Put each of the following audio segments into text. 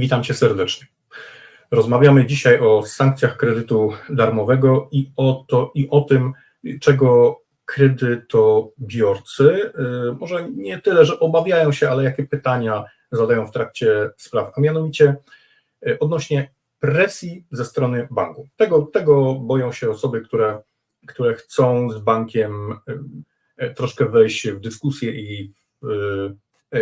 Witam Cię serdecznie. Rozmawiamy dzisiaj o sankcjach kredytu darmowego i o, to, i o tym, czego kredytobiorcy y, może nie tyle, że obawiają się, ale jakie pytania zadają w trakcie spraw, a mianowicie y, odnośnie presji ze strony banku. Tego, tego boją się osoby, które, które chcą z bankiem y, troszkę wejść w dyskusję i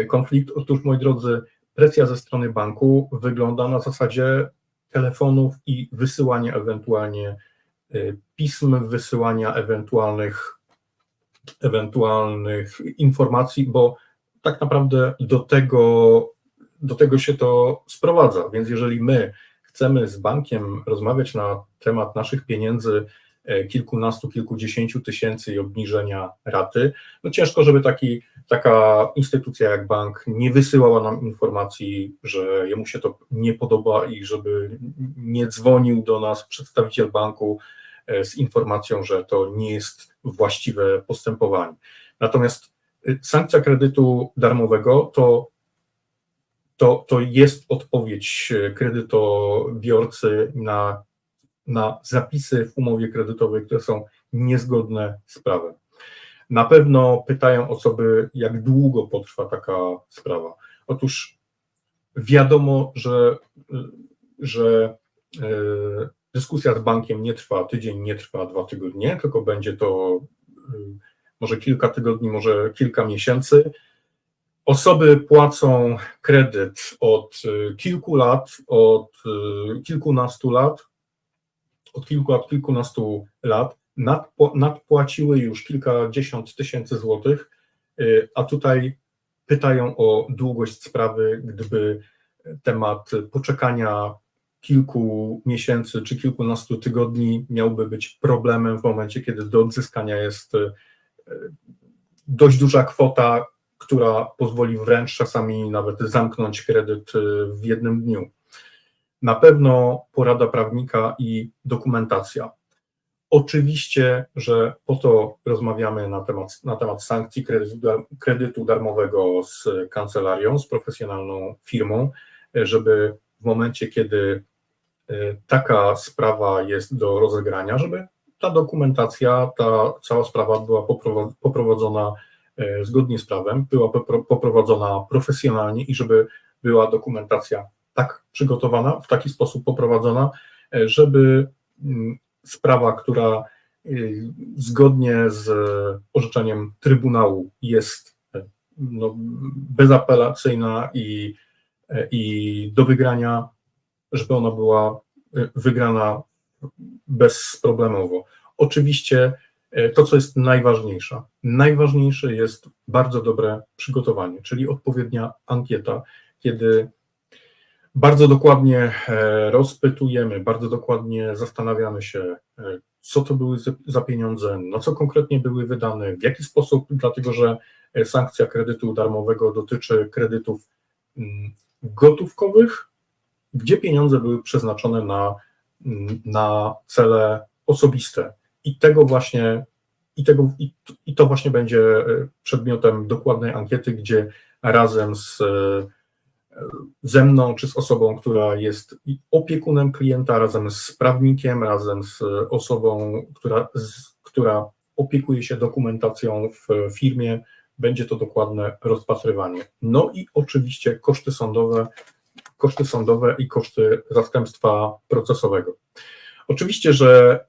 konflikt. Otóż, moi drodzy, presja ze strony banku wygląda na zasadzie telefonów i wysyłania ewentualnie y, pism, wysyłania ewentualnych, ewentualnych informacji, bo tak naprawdę do tego, do tego się to sprowadza. Więc jeżeli my chcemy z bankiem rozmawiać na temat naszych pieniędzy, kilkunastu, kilkudziesięciu tysięcy i obniżenia raty, no ciężko, żeby taki, taka instytucja jak bank nie wysyłała nam informacji, że jemu się to nie podoba i żeby nie dzwonił do nas przedstawiciel banku e, z informacją, że to nie jest właściwe postępowanie. Natomiast e, sankcja kredytu darmowego to to, to jest odpowiedź kredytobiorcy na na zapisy w umowie kredytowej, które są niezgodne z prawem. Na pewno pytają osoby, jak długo potrwa taka sprawa. Otóż wiadomo, że, że e, dyskusja z bankiem nie trwa tydzień, nie trwa dwa tygodnie, tylko będzie to e, może kilka tygodni, może kilka miesięcy. Osoby płacą kredyt od e, kilku lat, od kilkunastu lat, od kilku, od kilkunastu lat, nadpłaciły już kilkadziesiąt tysięcy złotych, y, a tutaj pytają o długość sprawy, gdyby temat poczekania kilku miesięcy czy kilkunastu tygodni miałby być problemem w momencie, kiedy do odzyskania jest y, dość duża kwota, która pozwoli wręcz czasami nawet zamknąć kredyt y, w jednym dniu. Na pewno porada prawnika i dokumentacja. Oczywiście, że po to rozmawiamy na temat, na temat sankcji kredytu, kredytu darmowego z kancelarią, z profesjonalną firmą, żeby w momencie, kiedy e, taka sprawa jest do rozegrania, żeby ta dokumentacja, ta cała sprawa była poprowadzona e, zgodnie z prawem, była poprowadzona profesjonalnie i żeby była dokumentacja tak przygotowana, w taki sposób poprowadzona, e, żeby mm, sprawa, która e, zgodnie z orzeczeniem Trybunału jest e, no, bezapelacyjna i, i do wygrania, żeby ona była wygrana bezproblemowo. Oczywiście to, co jest najważniejsze, najważniejsze jest bardzo dobre przygotowanie, czyli odpowiednia ankieta, kiedy bardzo dokładnie e, rozpytujemy, bardzo dokładnie zastanawiamy się, e, co to były za pieniądze, na co konkretnie były wydane, w jaki sposób, dlatego że e, sankcja kredytu darmowego dotyczy kredytów mm, gotówkowych, gdzie pieniądze były przeznaczone na, mm, na cele osobiste. I tego właśnie, i, tego, i, i to właśnie będzie przedmiotem dokładnej ankiety, gdzie razem z ze mną, czy z osobą, która jest opiekunem klienta, razem z prawnikiem, razem z osobą, która, z, która opiekuje się dokumentacją w firmie, będzie to dokładne rozpatrywanie. No i oczywiście koszty sądowe, koszty sądowe i koszty zastępstwa procesowego. Oczywiście, że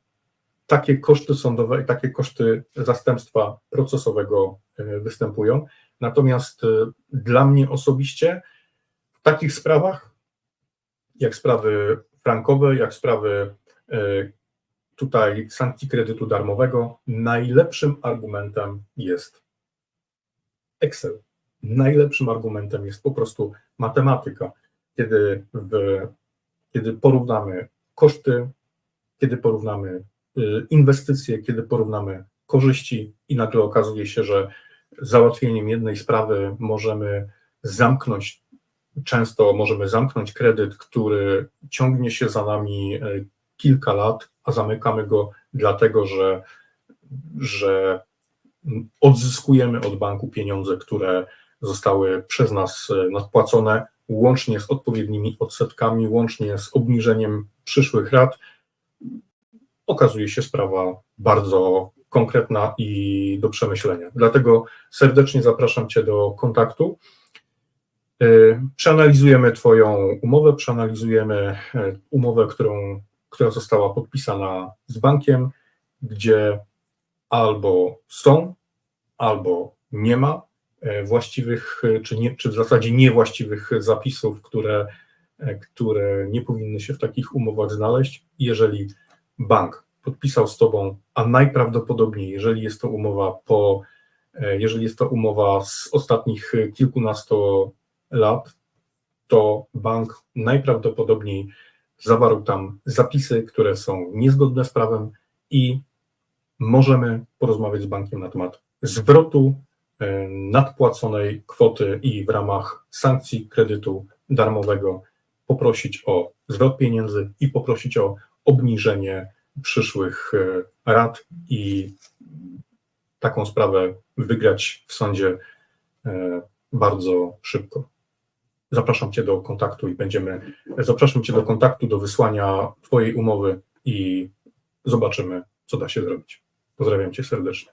takie koszty sądowe i takie koszty zastępstwa procesowego e, występują. Natomiast e, dla mnie osobiście takich sprawach, jak sprawy frankowe, jak sprawy e, tutaj sankcji kredytu darmowego, najlepszym argumentem jest Excel. Najlepszym argumentem jest po prostu matematyka, kiedy, w, kiedy porównamy koszty, kiedy porównamy e, inwestycje, kiedy porównamy korzyści i nagle okazuje się, że załatwieniem jednej sprawy możemy zamknąć Często możemy zamknąć kredyt, który ciągnie się za nami e, kilka lat, a zamykamy go dlatego, że, że odzyskujemy od banku pieniądze, które zostały przez nas e, nadpłacone łącznie z odpowiednimi odsetkami, łącznie z obniżeniem przyszłych rat, okazuje się sprawa bardzo konkretna i do przemyślenia. Dlatego serdecznie zapraszam Cię do kontaktu. Y, Przeanalizujemy Twoją umowę, przeanalizujemy y, umowę, którą, która została podpisana z bankiem, gdzie albo są, albo nie ma y, właściwych, czy, nie, czy w zasadzie niewłaściwych zapisów, które, które nie powinny się w takich umowach znaleźć. Jeżeli bank podpisał z Tobą, a najprawdopodobniej, jeżeli jest to umowa po, jeżeli jest to umowa z ostatnich kilkunastu lat, to bank najprawdopodobniej zawarł tam zapisy, które są niezgodne z prawem i możemy porozmawiać z bankiem na temat zwrotu e, nadpłaconej kwoty i w ramach sankcji kredytu darmowego poprosić o zwrot pieniędzy i poprosić o obniżenie przyszłych e, rat i taką sprawę wygrać w sądzie e, bardzo szybko. Zapraszam Cię do kontaktu i będziemy, zapraszam Cię do kontaktu, do wysłania Twojej umowy i zobaczymy, co da się zrobić. Pozdrawiam Cię serdecznie.